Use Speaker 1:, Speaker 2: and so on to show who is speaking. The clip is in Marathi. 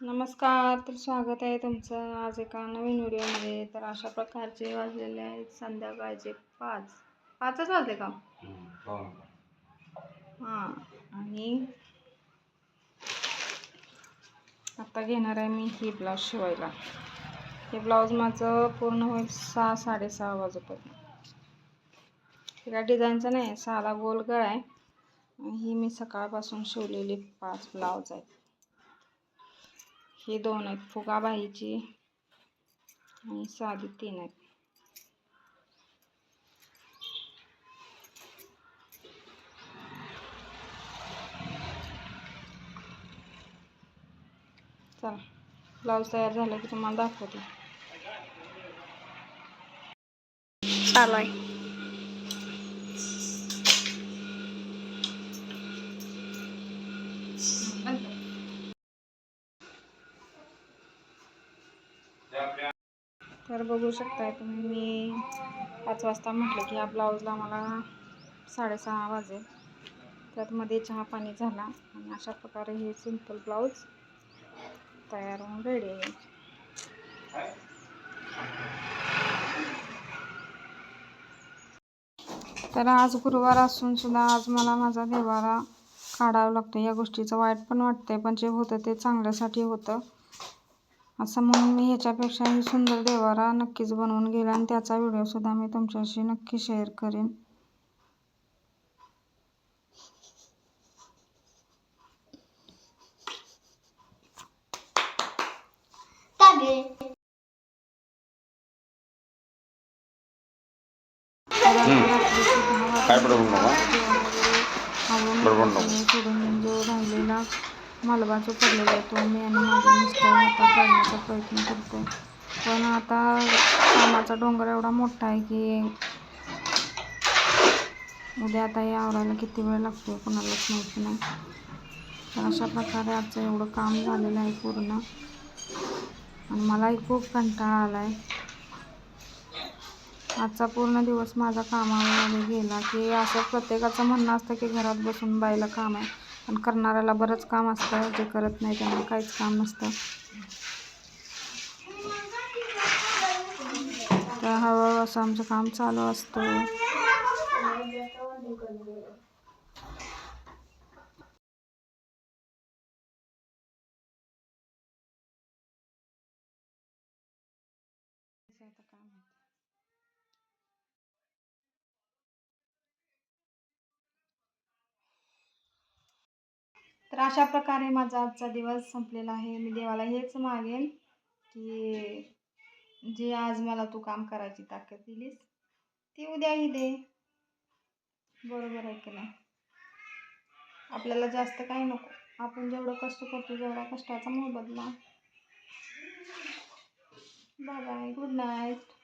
Speaker 1: नमस्कार तर स्वागत आहे तुमचं आज एका नवीन व्हिडिओमध्ये. तर अशा प्रकारचे वाजलेले आहेत संध्याकाळचे पाच. पाचच वाजले का? हां आणि आता घेणार आहे मी ही ब्लाऊज शिवायला. हे ब्लाऊज माझं पूर्ण होईल सहा साडेसहा वाजेपर्यंत. हे काय डिझाईनचं नाही साधा गोल गळा आहे. ही मी सकाळपासून शिवलेली पाच ब्लाऊज आहेत. ही दोन आहेत फुगाबाईची आणि साधी तीन आहेत. चला ब्लाऊज तयार झाला की तुम्हाला दाखवते. चालू आहे. तर बघू शकताय तुम्ही मी पाच वाजता म्हटलं की या ब्लाऊजला मला साडेसहा वाजेल त्यात मध्ये चहा पाणी झाला आणि अशा प्रकारे हे सिंपल ब्लाऊज तयार होऊन रेडी आहे. तर आज गुरुवार असून सुद्धा आज मला माझा देवारा काढावा लागतो. या गोष्टीचं वाईट पण वाटतंय पण जे होतं ते चांगल्यासाठी होतं. असं म्हणून मी ह्याच्यापेक्षाही सुंदर देवारा नक्कीच बनवून गेला आणि त्याचा व्हिडिओसुद्धा मी तुमच्याशी नक्की शेअर करेन.
Speaker 2: काय बरोबर नका बरोबर नको.
Speaker 1: सोडून जो पडलेला आहे तो मी आणि माझा मिस्टर आता काढण्याचा प्रयत्न करतो पण आता कामाचा डोंगर एवढा मोठा आहे की उद्या आता हे आवरायला किती वेळ लागतो कोणालाच माहिती नाही. तर अशा प्रकारे आजचं एवढं काम झालेलं आहे पूर्ण. आणि मलाही खूप कंटाळा आला आहे आजचा पूर्ण दिवस माझा कामामध्ये गेला की असं प्रत्येकाचं म्हणणं असतं की घरात बसून बाईला काम आहे. पण करणाऱ्याला बरंच काम असतं जे करत नाही त्यांना काहीच काम नसतं. तर हळूहळू असं आमचं काम चालू असतं. तर अशा प्रकारे माझा आजचा दिवस संपलेला आहे. मी देवाला हेच मागेन की जे आज मला तू काम करायची ताकद दिलीस ती उद्याही दे. बरोबर आहे की नाही? आपल्याला जास्त काही नको. आपण जेवढं कष्ट करतो जेवढा कष्टाचा मोबदला. Bye bye. Good night